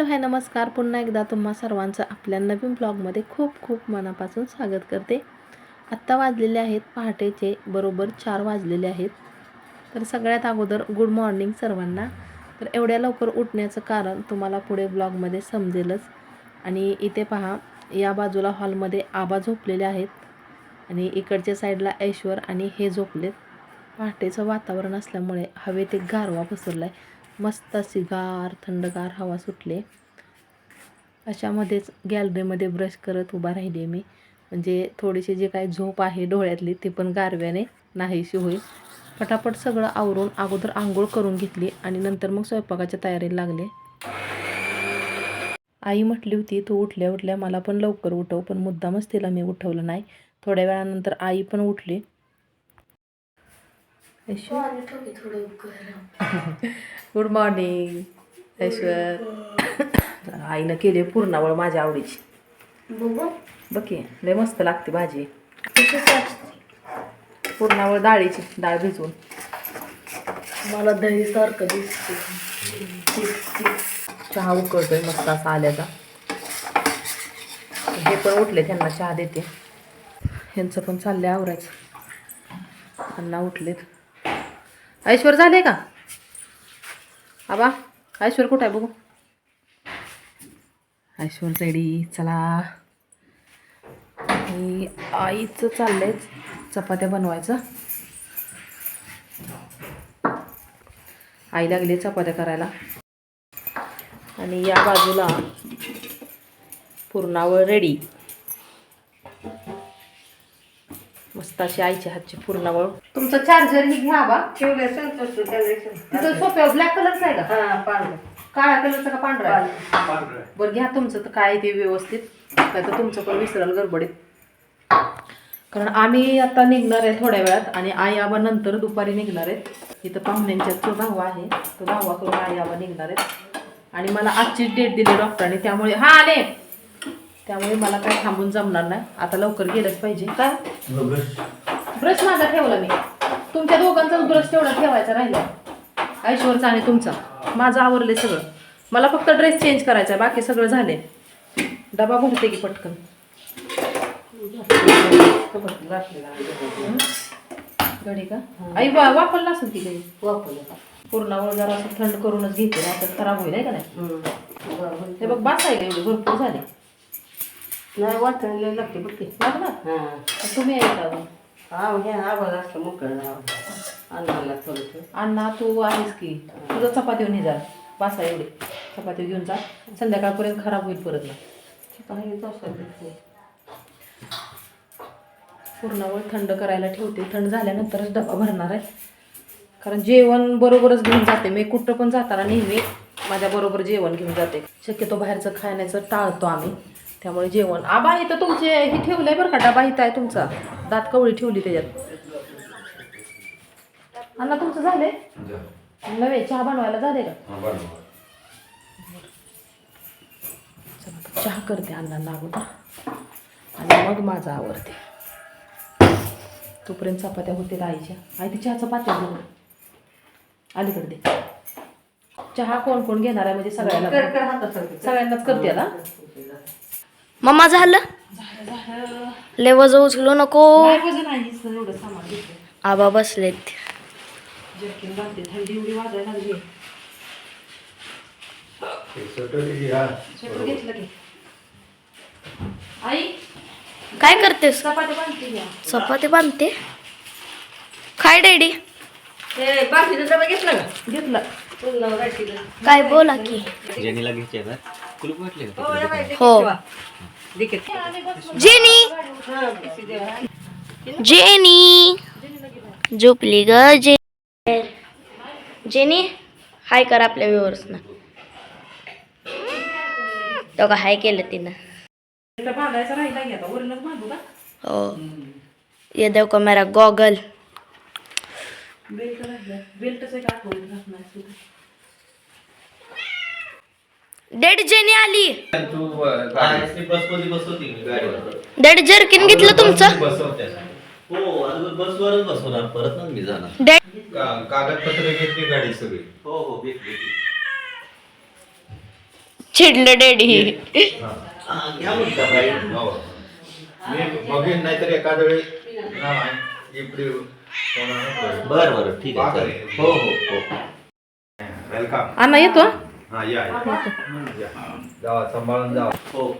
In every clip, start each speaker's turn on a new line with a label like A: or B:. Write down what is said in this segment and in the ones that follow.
A: Hello hi नमस्कार. पुन्हा एकदा तुम्हा सर्वांचं आपल्या नवीन ब्लॉगमध्ये खूप खूप मनापासून स्वागत करते. आत्ता वाजलेले आहेत पहाटेचे बरोबर चार वाजलेले आहेत. तर सगळ्यात अगोदर गुड मॉर्निंग सर्वांना. तर एवढ्या लवकर उठण्याचं कारण तुम्हाला पुढे ब्लॉगमध्ये समजेलच. आणि इथे पहा या बाजूला हॉलमध्ये आबा झोपलेले आहेत. आणि इकडच्या साईडला ऐश्वर आणि हे झोपलेत. पहाटेचं वातावरण असल्यामुळे हवेत एक गारवा पसरला आहे मस्त अशी गार थंडगार हवा सुटले. अशामध्येच गॅलरीमध्ये ब्रश करत उभा राहिली मी. म्हणजे थोडीशी जी काही झोप आहे डोळ्यातली ती पण गारव्याने नाहीशी होईल. पटापट सगळं आवरून अगोदर आंघोळ करून घेतली आणि नंतर मग स्वयंपाकाच्या तयारीला लागले. आई म्हटली होती तू उठल्या उठल्या मला पण लवकर उठव पण मुद्दामच तिला मी उठवलं नाही. थोड्या वेळानंतर आई पण उठली. गुड मॉर्निंग ऐश्वर आईनं केली पूर्णावळ माझ्या आवडीची. बघ. की लय मस्त लागते भाजी. पूर्णावळ डाळीची डाळ भिजवून.
B: मला दही सारखं दिसते
A: चहा उकळतोय मस्त असा आल्याचा. हे पण उठले त्यांना चहा देते. ह्यांचं पण चाललंय आवरायचं. अण्णा उठलेत. ऐश्वर झाले का? आबा ऐश्वर कुठं आहे बघू. ऐश्वर रेडी चला. आणि आईचं चाललंय चपात्या बनवायचं. आई लागली चपात्या करायला. आणि या बाजूला पूर्णावळ रेडी. मस्त अशी आईच्या हातची पूर्णावळ तुमचं चार्जर ही घ्या बा.
B: ठेवले संतोष
A: तिथं सोप्या ब्लॅक कलरचा आहे का?
B: हा पांढरं.
A: काळ्या कलरचा का पांढरा आहे? बरं घ्या तुमचं तर काय ते व्यवस्थित. नाही तर तुमचं पण विसराल गडबडीत. कारण आम्ही आता निघणार आहे थोड्या वेळात आणि आई आबा नंतर दुपारी निघणार आहेत. इथं पाहुण्यांच्या जो दहावा आहे. तो दहावा करून आई आबा निघणार आहेत. आणि मला आजची डेट दिली डॉक्टरांनी त्यामुळे हा आले. त्यामुळे मला काय थांबून जमणार नाही. आता लवकर गेलंच पाहिजे. काय ब्रश माझा ठेवला मी. तुमच्या दोघांचाच ब्रश तेवढा ठेवायचा राहिला. ऐश्वरचा आणि तुमचा. माझं आवरले सगळं. मला फक्त ड्रेस चेंज करायचा आहे. बाकी सगळं झाले डबा भरते की पटकन? घडी का? आई वा वापरला असेल ती काही?
B: वापरलं
A: पूर्णावर जरा असं थंड करूनच घेते. तर खराब होईल आहे का नाही? हे बघ बास आहे का एवढे? भरपूर झाले.
B: नाही वाटणले लागते बघ ते.
A: लागणार
B: हा.
A: तुम्ही आहे का अजून?
B: हा घ्या आवाज असतं मोकळं अन्नाला थोडं
A: अण्णा तू आहेस की. तुझं चपाती घेऊन जा. बासा एवढे. चपाती घेऊन जा. संध्याकाळपर्यंत खराब होईल परत ना.
B: काही तसं
A: पूर्णावर थंड करायला ठेवते. थंड झाल्यानंतरच डबा भरणार आहे. कारण जेवण बरोबरच घेऊन जाते. मी कुठं पण जाताना नेहमी माझ्या बरोबर जेवण घेऊन जाते. शक्यतो बाहेरचं खाण्याचं टाळतो आम्ही. त्यामुळे जेवण. आबा इथं तुमचे हे ठेवलंय बरं का डबा इथं आहे तुमचा. दात कवळी ठेवली त्याच्यात. अण्णा तुमचं झालंय? नव्हे चहा बनवायला झाले का? चहा करते अण्णांना अगोदर आणि मग माझं आवडते तोपर्यंत चपात्या होतील आईच्या. आई ती चहा चपात्या घेऊन अलीकडे चहा कोण कोण घेणार आहे म्हणजे सगळ्यांना? सगळ्यांनाच करते ना
C: मम्मा झालं? लेवज उचलू नको. आबा बसलेत.
A: आई
C: काय करतेस? चपाती बांधते काय डॅडी.
B: घेतला.
C: काय बोला का.
B: हो, की.
C: जेनी. जेनी। झोपली ग जे जेनी हाय कर आपल्या व्ह्युअर्सना तो का हाय केलं तिनं.
A: की का
C: हो. ये देव का मेरा गॉगल
A: बेल्ट राहिलं बेल्टच एक आठवण राहत नाही तुझं.
C: डॅडी जेनी आली.
D: तू बसवती गाडीवर
C: डॅडी जर्किन घेतलं तुमचं?
D: हो अगोदर बसवरच बसवणार परत ना मी जाणार.
C: डॅडी
E: कागदपत्र घेतली गाडी सगळी?
D: हो हो
C: चिडलं डॅडी
D: हा, घ्या मुद्दा बाई.
E: हो. मी बघेन नाहीतर एखाद्या वेळी. नाही, इकडे कोणाला
D: बरं बरं ठीक आहे चालेल. हो हो हो.
E: वेलकम.
A: अण्णा येतो?
E: हा या या. या. जावा सांभाळून जावा
D: हो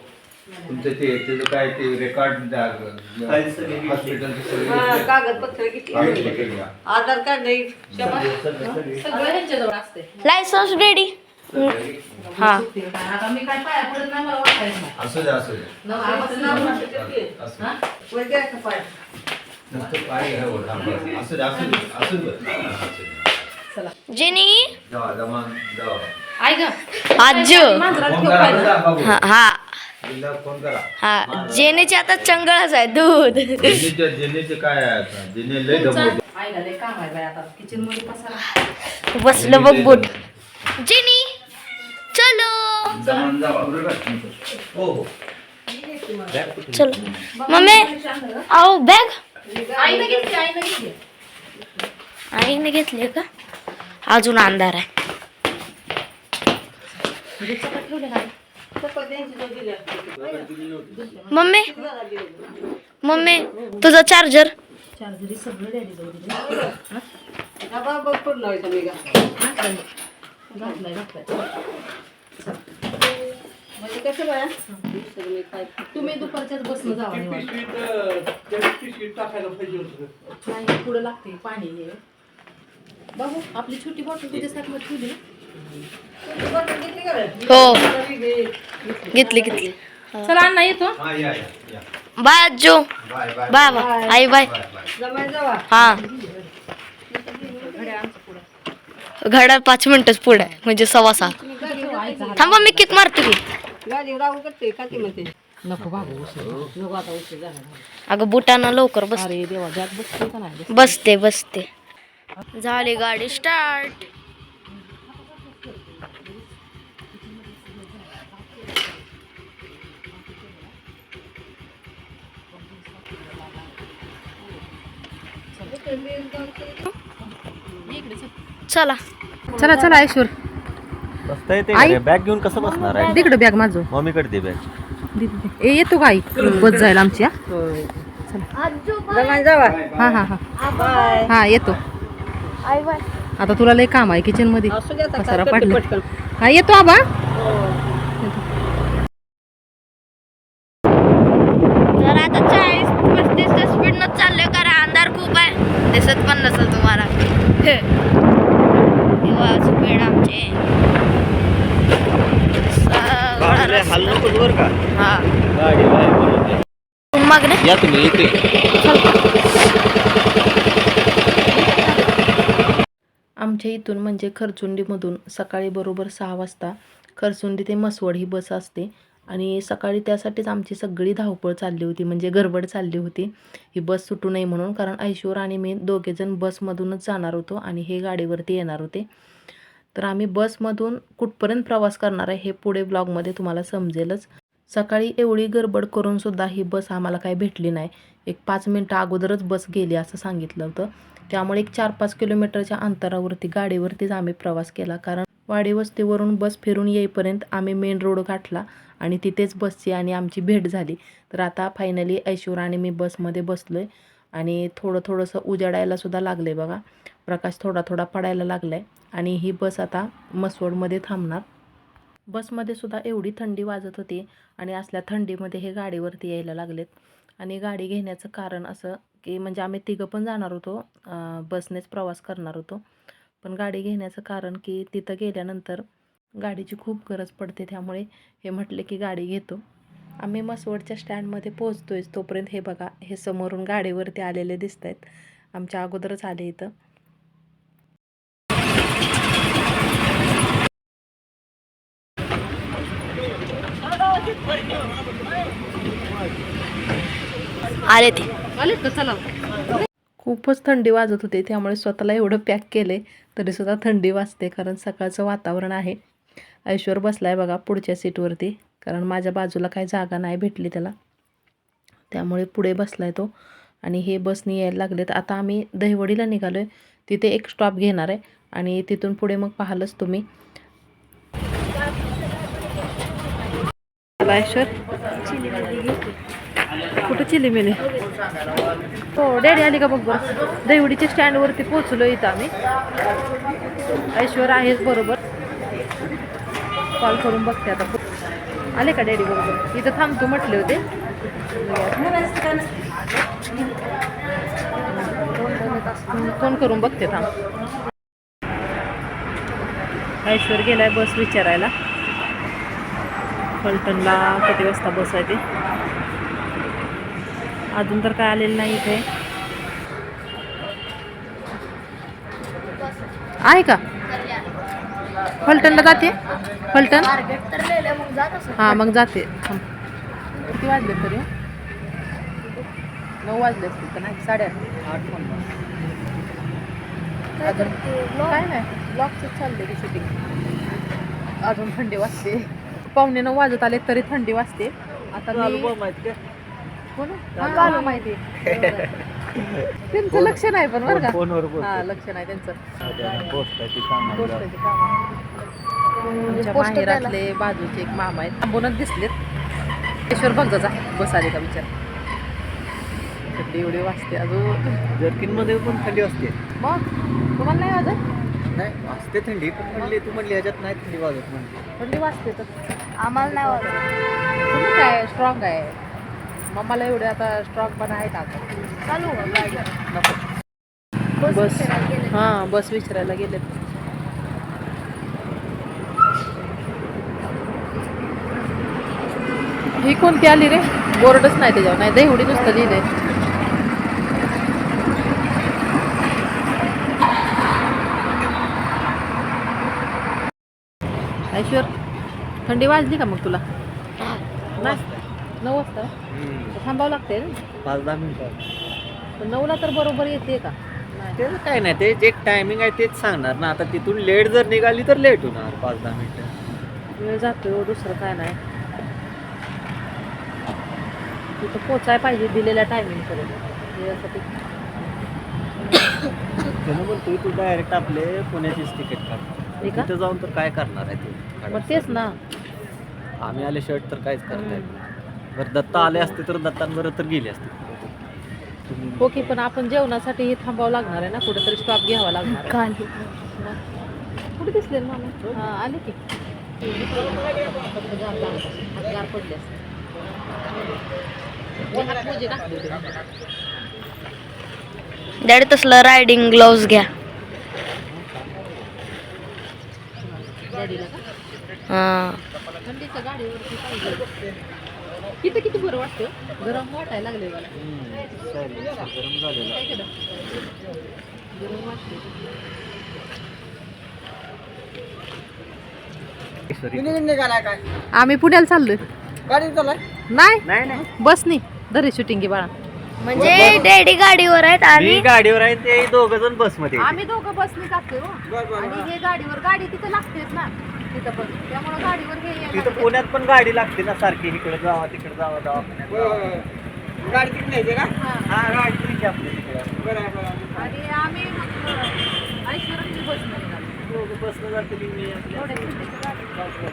E: तुमचं ते त्याचं काय ते रेकॉर्ड द्या
D: काय सगळे घेतले?
E: हॉस्पिटलचे सगळे
B: हा,
E: घेतले.
B: कागदपत्र घेतली
E: कागदपत्र घ्या.
B: आधार कार्ड नाही
A: सगळं ह्यांच्याजवळ असते
C: लायसन्स डॅडी हा
A: आता मी काय पाया पडत नाही मला वाटायचं नाही
E: असू द्या असू द्या. असू?
B: वर द्यायचं पाय.
E: नुसतं पाय घ्या वर. बस. असू द्या असू द्या असू द्या.
A: चला
C: जेनी
E: जावा जमा
C: आजू हा हा.
E: जिल्हा फोन करा.
C: हा जेनीचे आता चंगळच आहे दूध.
E: जेनीचे जेनीचे काय आहे आता? जेनी लय दमवते
A: आईला लय काम आहे बाई आता. किचनमध्ये पसारा.
C: बसलं बघ बोट. जेनी चलो?
D: हो हो.
C: चलो. मम्मी आओ बॅग
A: आईनं घेतली आईनं घेतली.
C: आईने घेतली का? अजून अंधार आहे.
A: म्हणजे चपात ठेवले काय.
C: मम्मी मम्मी तुझा चार्जर
A: चार्जरी सगळं डॅडी जाऊ
B: हा, बघ.
A: घातलाय घातलाय.
B: म्हणजे कसं
A: तुम्ही दुपारच्याच बसनं जावा पुढं लागते पाणी हे. बाबू आपली छोटी बॉटल तुझ्यासाठी मध्ये ठेवली ना?
C: हो. घेतली घेतली.
A: चला अण्णा येतो.
E: हा या या या.
C: बाय आजो
E: बाय बाय.
C: आई बाय. हा. घड्याळ पाच मिनिटच पुढे आहे, म्हणजे सव्वा सहा. थांबा मी किक मारतो की.
B: गाडी राहू करते का ती म्हणते?
A: नको बाबू उशीर. नको आता उशीर झाला.
C: अगं बुटानं लवकर बस.
A: बसते
C: बसते झाली गाडी स्टार्ट चला.
A: चला चला ऐश्वर.
D: बसता येते
A: आई?
D: बॅग घेऊन कसं बसणार आहे?
A: तिकडे बॅग माझं
D: मम्मीकडे दे बॅग
A: ए येतो का आई बस जाईल आमची हा? हा हा हा.
B: बाय
A: हा येतो.
C: आई बाय
A: आता तुला लय काम आहे
B: किचनमध्ये.
A: पसारा
B: काय
A: पडला. हा येतो आबा.
C: तर आता चाळीस पस्तीसच्या स्पीडनं चाललोय कारण अंधार खूप आहे दिसत पण नसेल तुम्हाला स्पीड आमचे सगळा रस्ता.
D: हल्लो बर का
C: हा
D: गाडी बाहेर पडते.
C: मागणे
D: या तुम्ही इथे.
A: आमच्या इथून म्हणजे खरचुंडीमधून सकाळी बरोबर सहा वाजता खरचुंडी ते मसवड ही बस असते. आणि सकाळी त्यासाठीच आमची सगळी धावपळ चालली होती म्हणजे गडबड चालली होती. ही बस सुटू नये म्हणून कारण ऐश्वर आणि मी दोघेजण बसमधूनच जाणार होतो आणि हे गाडीवरती येणार होते. तर आम्ही बसमधून कुठपर्यंत प्रवास करणार आहे हे पुढे ब्लॉगमध्ये तुम्हाला समजेलच. सकाळी एवढी गडबड करून सुद्धा ही बस आम्हाला काही भेटली नाही. एक पाच मिनटं अगोदरच बस गेली असं सांगितलं होतं. त्यामुळे एक चार पाच किलोमीटरच्या अंतरावरती गाडीवरतीच आम्ही प्रवास केला. कारण वाडी वस्तीवरून बस फिरून येईपर्यंत आम्ही मेन रोड गाठला आणि तिथेच बसची आणि आमची भेट झाली. तर आता फायनली ऐश्वर आणि मी बसमध्ये बसलो आहे आणि थोडं थोडंसं उजाडायला सुद्धा लागलं आहे बघा. प्रकाश थोडा थोडा पडायला लागला आहे आणि ही बस आता मसवडमध्ये थांबणार. बसमध्ये सुद्धा एवढी थंडी वाजत होती आणि असल्या थंडीमध्ये हे गाडीवरती यायला लागलेत. आणि गाडी घेण्याचं कारण असं की म्हणजे आम्ही तिघं पण जाणार होतो बसनेच प्रवास करणार होतो. पण गाडी घेण्याचं कारण की तिथं गेल्यानंतर गाडीची खूप गरज पडते त्यामुळे हे म्हटले की गाडी घेतो. आम्ही मसवडच्या स्टँडमध्ये पोहोचतो आहे तोपर्यंत हे बघा हे समोरून गाडीवरती आलेले दिसत आहेत आमच्या अगोदरच आले इथं.
C: आले ते.
A: आलेत का? चला. खूपच थंडी वाजत होती त्यामुळे स्वतःला एवढं पॅक केलं आहे तरीसुद्धा थंडी वाजते कारण सकाळचं वातावरण आहे. ऐश्वर बसलाय बघा पुढच्या सीटवरती कारण माझ्या बाजूला काही जागा नाही भेटली त्याला. त्यामुळे पुढे बसलाय तो आणि हे बसनी यायला लागलेत. आता आम्ही दहिवडीला निघालो आहे तिथे एक स्टॉप घेणार आहे आणि तिथून पुढे मग पाहालच तुम्ही. लायश्वर कुठं चिली मेले हो डॅडी आली का बघ बरं. देवडीच्या स्टँडवरती पोचलो इथं आम्ही. ऐश्वर आहेच बरोबर. कॉल करून बघते आता. आले का डॅडी बरोबर? इथं थांबतो म्हटले होते. फोन करून बघते थांब. ऐश्वर गेलाय बस विचारायला. फलटणला किती वाजता बस आहे ते? अजून तर काय आलेलं नाही इथे. आहे का? फलटणला जाते? फलटण? हां मग जाते. किती वाजले तरी? नऊ वाजले असतील तर नाही? साडेआठ आठ. अजून काय नाही. ब्लॉगच चालले शूटिंग अजून थंडी वाजते. पावणे नऊ वाजत आले तरी थंडी वाजते. आता माहिती? त्यांचं लक्ष नाही पण बरं का. हा लक्ष नाही त्यांचं. पोस्टाची कामं. आमच्या माहेरातले बाजूचे एक मामा आहेत. थांबूनच दिसलेत. ईश्वर बघ जा बस आली का विचार. थंडी एवढी वाजते अजून.
F: जर्किनमध्ये पण थंडी असते
A: मग? तुम्हाला नाही वाजत?
F: नाही वाजते थंडी पण म्हणली तू म्हणली ह्याच्यात नाही थंडी वाजत म्हणली.
A: थंडी वाजते तर.
C: आम्हाला नाही वाटत
A: तुम्ही काय स्ट्रॉंग आहे? मम्माला एवढे आता स्ट्रॉंग पण आहेत आता.
C: चालू हो गाडी
A: नको
C: बस गेले.
A: हां बस विचारायला गेलेत. ही कोणती आली रे. बोर्डच नाही त्याच्यावर. नाही देवडी नुसतं लिहिलंय. ऐश्वर थंडी वाजली का मग तुला? नाही. नऊ वाजता? थांबावं लागते ना?
F: पाच दहा मिनिटं.
A: पण नऊला तर बरोबर येते का? नाही
F: त्याचं काय नाही ते जे टायमिंग आहे तेच सांगणार ना. आता तिथून लेट जर निघाली तर लेट होणार पाच दहा मिनिटं.
A: वेळ जातो दुसरं काय नाही. तिथं पोचाय पाहिजे दिलेल्या टायमिंग पर्यंत
F: त्यानं बोलतोय तू डायरेक्ट आपले पुण्याचीच तिकीट
A: हे
F: काढ? तिथं जाऊन तर काय करणार आहे तू?
A: मग तेच ना.
F: आम्ही आले शर्ट तर काहीच करता येत नाही. बरं दत्ता आले असते तर दत्तांबरोबर तर गेले असते.
A: ओके पण आपण जेवणासाठी हे थांबावं लागणार आहे ना? कुठेतरी स्टॉप घ्यावा लागणार आहे. कुठे दिसले मला हां आले की. गार पडले.
C: डॅडी तसलं रायडिंग ग्लोव्स घ्या. हां.
A: थंडीचं गाडीवरती पाहिजे. किती किती बरं वाटतं? गरम वाटायला लागले मला.
F: गरम झालेलं
A: काय केलं गरम वाटते आम्ही पुण्याला चाललोय. नाही.
F: नाही नाही.
A: बसनी. दरे शूटिंग बाळा.
C: म्हणजे डॅडी गाडीवर आहेत आणि
F: गाडीवर आहे ते दोघ जण बसमध्ये आहेत.
A: आम्ही दोघं बसनी जातोय हो. आणि हे गाडीवर गाडी तिथं लागतेच ना. तिथं पण त्यामुळे गाडीवर हे यायला
F: तिथं
A: लागते.
F: पुण्यात पण गाडी लागते ना सारखी इकडे जावा तिकडे जावा दवाखान्यात जावा.
E: गाडी नाही का
A: हा.
F: हा गाडी तिकडे
E: बरं आहे, बरं आहे.
A: आणि आम्ही बसनं
F: जाते की मी आपल्या
A: गाडी.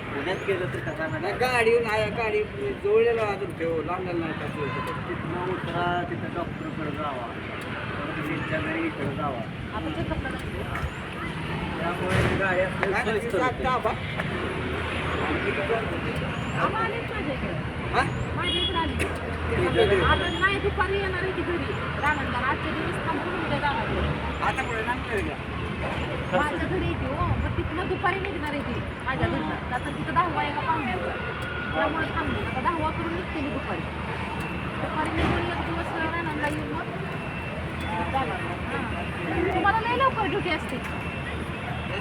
F: पुण्यात गेलं तर कसा
E: नाही,
F: नाही
E: गाडी गाडी जोडलेला अजून ठेव लांबलेला नाही का ठेव.
F: तिथनं उतरा तिथं डॉक्टरकडे जावा परत त्यांच्या घरी इकडे जावा
A: आता आता नाही दुपारी येणार आहे की घरी रानंदार आजच्या दिवस थांबून उद्या जाणार
E: आता पुढे
A: माझ्या घरी येते हो मग तिथनं दुपारी निघणार आहे ती माझ्या घरनं आता तिथं दहावा आहे का पाहुण्याचा त्यामुळे थांबली आता दहावा करून निघते मी दुपारी दुपारी निघून एक दिवस रानंदा येऊन मग जाणार. हां. तुम्हाला नाही लवकर ड्युटी असते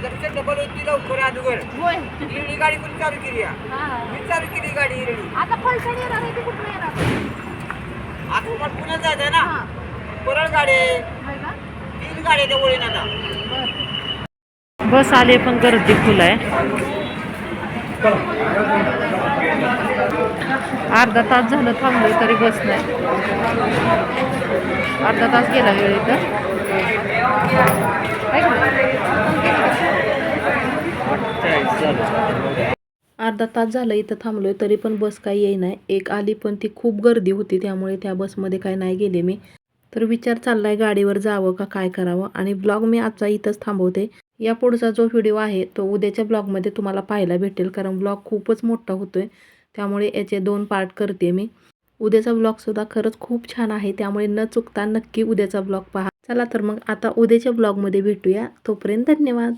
E: ते डबल होती लवकर अगोदर.
A: होय.
E: गाडी कोणी चालू केली?
A: हां.
E: मी चालू केली गाडी
A: आता फलटण येणार आहे ती कुठं येणार?
E: आता मला पुण्यात जायचं आहे ना?
A: हां.
E: परळ गाडी आहे.
A: होय का?
E: तीन गाडी त्या वळीन आता.
A: बस आले पण गर्दी फुल आहे. अर्धा तास झालं थांबलोय तरी बस नाही. अर्धा तास गेला वेळ इथं. का? अर्धा तास झालं इथं थांबलोय तरी पण बस काही येईना एक आली पण ती खूप गर्दी होती त्यामुळे त्या बसमध्ये काय नाही गेले मी. तर विचार चाललाय गाडीवर जावं का काय करावं? आणि ब्लॉग मी आजचा इथंच थांबवते. या पुढचा जो व्हिडिओ आहे तो उद्याच्या ब्लॉगमध्ये तुम्हाला पाहायला भेटेल कारण ब्लॉग खूपच मोठा होतोय. त्यामुळे याचे दोन पार्ट करते मी. उद्याचा ब्लॉगसुद्धा खरंच खूप छान आहे त्यामुळे न चुकता नक्की उद्याचा ब्लॉग पहा. चला तर मग आता उद्याच्या ब्लॉगमध्ये भेटूया. तोपर्यंत धन्यवाद.